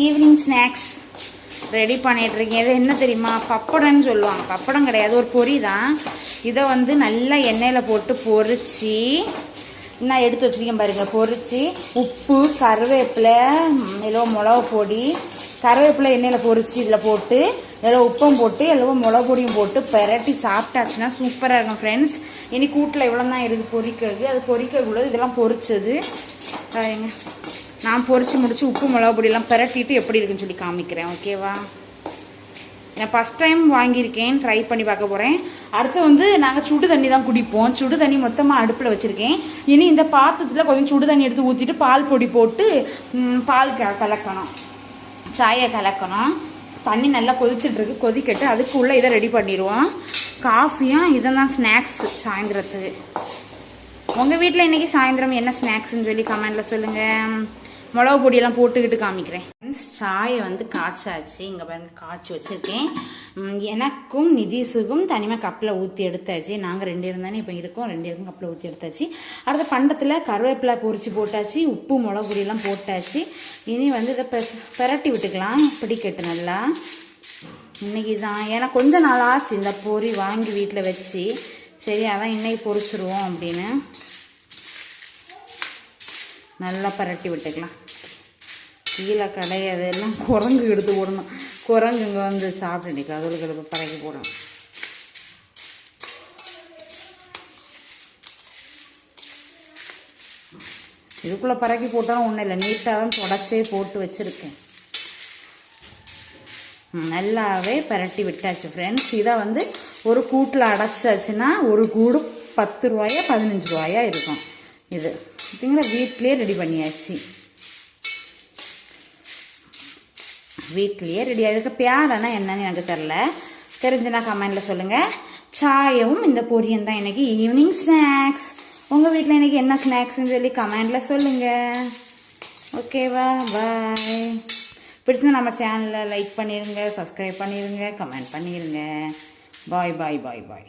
Evening snacks ready பண்ணிட்டு இருக்கேன் இது என்ன தெரியுமா? பப்படம்னு சொல்லுவாங்க. பப்படம் கிடையாது. ஒரு பொரி தான். இதை வந்து நல்லா எண்ணெயில் போட்டு பொறிச்சு நான் எடுத்து வச்சிருக்கேன் பாருங்கள் பொறிச்சு உப்பு கருவேப்பிலை ம், எல்லோ மிளகு பொடி கருவேப்பிலை எண்ணெயில் பொறிச்சு இதில் போட்டு எல்லோ உப்பும் போட்டு எல்லோ மிளகு பொடியும் போட்டு பெரட்டி சாப்பிட்டாச்சுன்னா சூப்பராக இருக்கும் ஃப்ரெண்ட்ஸ் இனி கூட்டில் இவ்வளோ தான் இருக்குது பொரிக்கிறது அது பொரிக்கக்கூடாது. இதெல்லாம் பொறிச்சது பாருங்கள் நான் பொறிச்சு முடித்து உப்பு மிளகு பொடியெல்லாம் பெரட்டிட்டு எப்படி இருக்குன்னு சொல்லி காமிக்கிறேன் ஓகேவா நான் ஃபஸ்ட் டைம் வாங்கியிருக்கேன் ட்ரை பண்ணி பார்க்க போகிறேன் அடுத்து வந்து நாங்கள் சுடு தண்ணி தான் குடிப்போம். சுடு தண்ணி மொத்தமாக அடுப்பில் வச்சுருக்கேன். இனி இந்த பாத்திரத்தில் கொஞ்சம் சுடு தண்ணி எடுத்து ஊற்றிட்டு பால் பொடி போட்டு பால் க கலக்கணும். சாயை கலக்கணும். தண்ணி நல்லா கொதிச்சுட்ருக்கு கொதிக்கட்டு. அதுக்குள்ளே இதை ரெடி பண்ணிடுவோம். காஃபியும் இதெல்லாம் ஸ்நாக்ஸ் சாயந்தரத்துக்கு. உங்கள் வீட்டில் இன்னைக்கு சாயந்தரம் என்ன ஸ்நாக்ஸுன்னு சொல்லி கமெண்ட்டில் சொல்லுங்கள் மிளகு பொடியெல்லாம் போட்டுக்கிட்டு காமிக்கிறேன். சாயை வந்து காய்ச்சாச்சு. இங்கே பாருங்க காய்ச்சி வச்சுருக்கேன். எனக்கும் நிதிஷுக்கும் தனியாக கப்பில் ஊற்றி எடுத்தாச்சு. நாங்கள் ரெண்டு இருந்தானே இப்போ இருக்கோம். ரெண்டு இருக்கும் கப்பில் ஊற்றி எடுத்தாச்சு. அடுத்த பண்டத்தில் கருவேப்பிலை பொறிச்சு போட்டாச்சு. உப்பு மிளகு பொடியெல்லாம் போட்டாச்சு. இனி வந்து இதை பெரட்டி விட்டுக்கலாம். பிடிக்கட்டு நல்லா. இன்னைக்கு தான். ஏன்னா கொஞ்ச நாள் ஆச்சு இந்த பொரி வாங்கி வீட்டில் வச்சு. சரி அதான் இன்றைக்கி பொறிச்சிருவோம் அப்படின்னு. நல்லா பரட்டி விட்டுக்கலாம். கீழே கிடையாது எல்லாம் குரங்கு எடுத்து போடணும். குரங்கு இங்கே வந்து சாப்பிட்டுட்டு அதுகளுக்கு எடுத்து பறக்கி போடணும். இதுக்குள்ளே பறக்கி போட்டாலும் ஒன்றும் இல்லை. நீட்டாக தான் தொடச்சே போட்டு வச்சுருக்கேன். நல்லாவே பரட்டி விட்டாச்சு ஃப்ரெண்ட்ஸ் இதை வந்து ஒரு கூட்டில் அடைச்சாச்சுன்னா ஒரு கூடு பத்து ரூபாயா பதினஞ்சு ரூபாயா இருக்கும். இது. பார்த்தீங்களா வீட்டிலே ரெடி பண்ணியாச்சு. வீட்லேயே ரெடி ஆகிருக்கு பேரனா என்னன்னு எனக்கு தெரில தெரிஞ்சுனா கமெண்டில் சொல்லுங்கள் சாயவும் இந்த பொரியும் தான் எனக்கு ஈவினிங் ஸ்நாக்ஸ் உங்கள் வீட்டில் எனக்கு என்ன ஸ்நாக்ஸ்ன்னு சொல்லி கமெண்டில் சொல்லுங்கள் ஓகேவா பாய் பிடிச்சா நம்ம சேனலை லைக் பண்ணிடுங்க சப்ஸ்கிரைப் பண்ணிடுங்க கமெண்ட் பண்ணிடுங்க பாய் பாய் பாய் பாய்